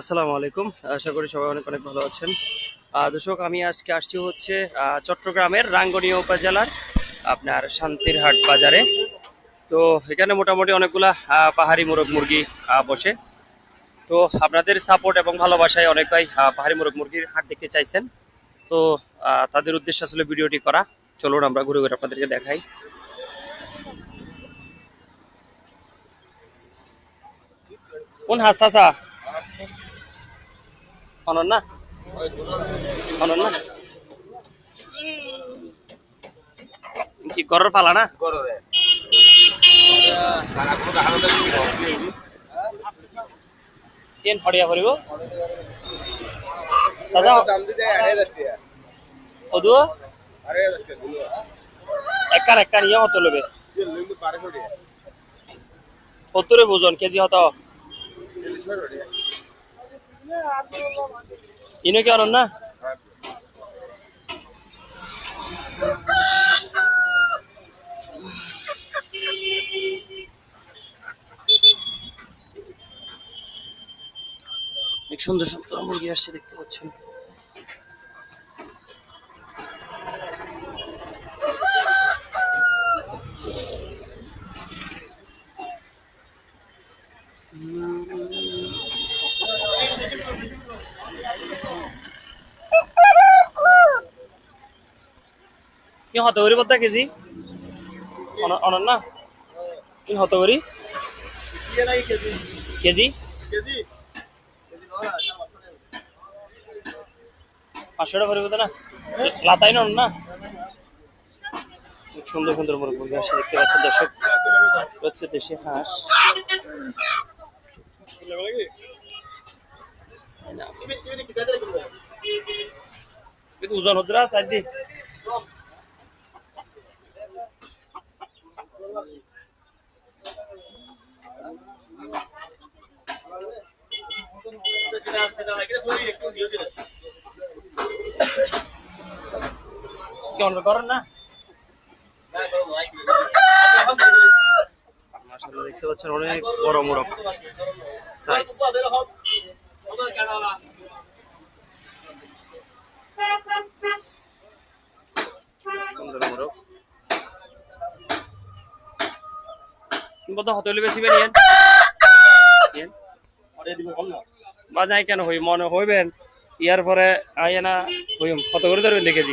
আসসালামু আলাইকুম। আশা করি সবাই অনেক অনেক ভালো আছেন। দর্শক, আমি আজকে আসছি হচ্ছে চট্টগ্রামের রাঙ্গনিয়া উপজেলার আপনার শান্তিরহাট বাজারে। তো এখানে মোটামুটি অনেকগুলা পাহাড়ি মোরগ মুরগি বসে। তো আপনাদের সাপোর্ট এবং ভালোবাসায় অনেক ভাই পাহাড়ি মোরগ মুরগির হাট দেখতে চাইছেন। তো তাদের উদ্দেশ্য আসলে ভিডিওটি করা। চলুন আমরা ঘুরে ঘুরে আপনাদেরকে দেখাই। কোন হাস চাচা অনন্যা অনন্যা কি ঘরের ফালা না? কেন ফড়িয়া ফরিব চাচা অদু? একান একান ইয়ে হতো লবে। সত্তরে বুঝন, কেজি হতো। ইনো কি অনন্যা? অনেক সুন্দর সুন্দর মুরগি আসছে দেখতে পাচ্ছেন। কি হত করি কেজি? অন- অনন্যা কি হত করি কেজি? পাঁচশো টাকা পরিবর্ত না? লাতাই নন না? সুন্দর সুন্দর মুরগ আসে দেখতে পাচ্ছেন দর্শক হচ্ছে দেশি হাঁস ওজন হদ্রা সাইড দি। কেমন করেন না? মাশাআল্লাহ দেখতে পাচ্ছেন অনেক বড় মোরগ সাইজ সুন্দর মোরগ বোধ হতলে বেশি বেরিয়েন বাজাই কেন হই মনে হইবেন? ইয়ার পরে আইয়া না হইম। কত করে ধরবেন দেখেছি।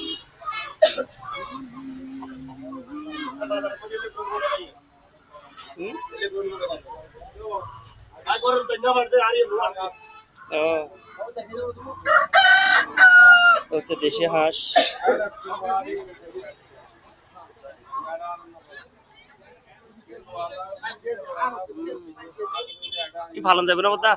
হচ্ছে দেশি হাঁস ফালন যাবে না বদা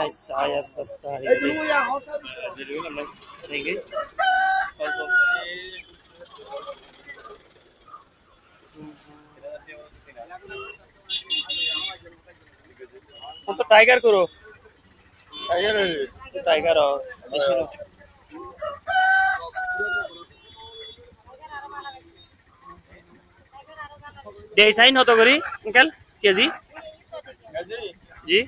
আস্তে আস্তে হারিয়ে দিই দেখি তো টাইগার করো। টাইগার বেশি দেই সাইন হতো করি আঙ্কেল কেজি? জি?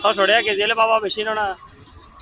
ছশো টাকা কেজি হলে বাবা বেশি না।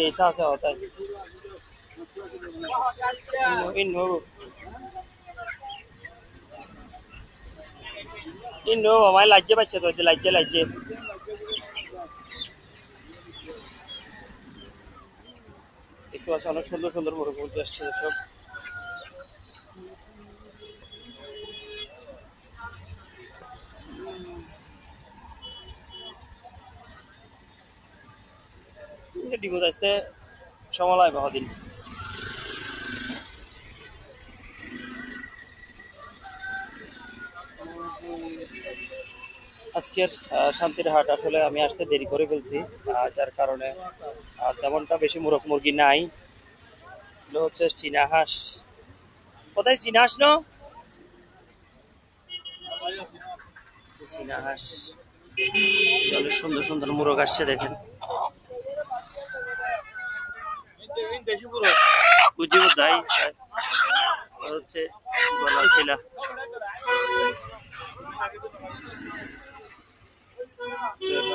Hindi, ऐसा होता है. In no, আমার লাজ্জে পাচ্ছে তো যে লাজ্জে লাজ্জে দেখতে পাচ্ছি অনেক সুন্দর সুন্দর মোরগ মুরগি আসছে দর্শক ডিমুদ আসতে সময় লাগবে কদিন? আজকের আহ, শান্তির হাট আসলে আমি আসতে দেরি করে ফেলছি যার কারণে তেমনটা বেশি মুরগ মুরগি নাই। এগুলো হচ্ছে চীনা হাঁস। কোথায় চীনা হাঁস নো? চীনা হাঁস। সুন্দর সুন্দর মুরগ আসছে দেখেন। দাই হচ্ছে গলা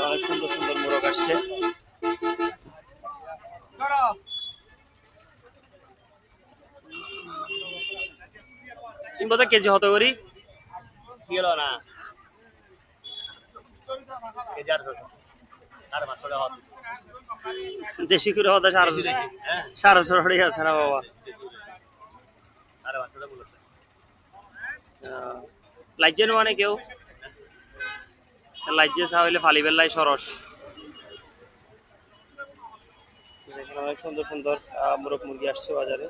অনেক সুন্দর সুন্দর মোরগ আসছে। কিংবা কেজি হতো করি? কিলো না। কেজি আর আর মাছটা হত। দেশি করে হতো হ্যাঁ। সাড়ে ছড়ি আছে না বাবা? লাইজে নো মানে কেউ? লাইজে চা হইলে ফালি বেল্লাই সরস। অনেক সুন্দর সুন্দর মোরগ মুরগি আসছে বাজারে।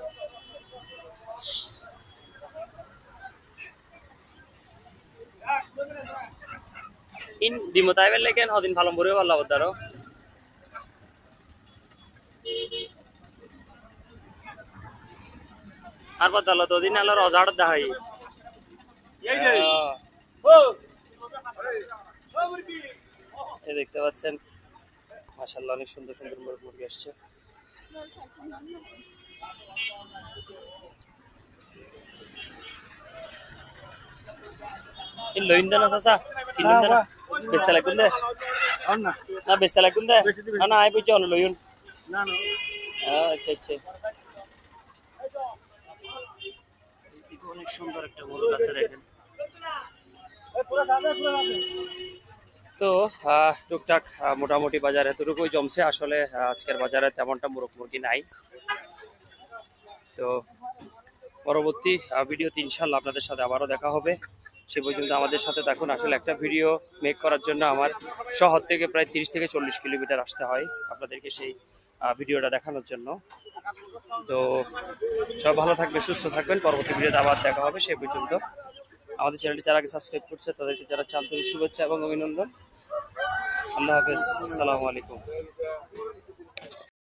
ইন ডিমতাই বেলে কেন? হদিন ভালো বরে ভালো আবদারো আর বদালো তো দিন আলো রজাড় দাহাই এই দেখতে পাচ্ছেন মাশাল্লাহ অনেক সুন্দর সুন্দর মুরগি আসছে। এই লইন দেন চাচা কিনুন দেন বেচতে লাগুন দে না। বেচতে লাগুন দে না আই বুঝছ অন লইন। আচ্ছা আচ্ছা। অনেক সুন্দর দেখেন। তো টুকটাক মোটামুটি বাজারে এতটুকুই জমছে। আসলে আজকের বাজারে তেমনটা মুরগ মুরগি নাই। তো পরবর্তী আহ, ভিডিওতে ইনশাল্লাহ আপনাদের সাথে আবারও দেখা হবে। সে পর্যন্ত আমাদের সাথে থাকুন। আসলে একটা ভিডিও মেক করার জন্য আমার শহর থেকে প্রায় তিরিশ থেকে চল্লিশ কিলোমিটার আসতে হয়। আপনাদেরকে সেই ভিডিওটা দেখানোর জন্য। তো সব ভালো থাকবে সুস্থ থাকবেন। পরবর্তী ভিডিওতে আবার দেখা হবে সেই পর্যন্ত। আমাদের চ্যানেলটি যারা আগে সাবস্ক্রাইব করছে, তাদেরকে যারা চান্তরিক শুভেচ্ছা এবং অভিনন্দন। আল্লাহ হাফেজ। সালামু আলাইকুম।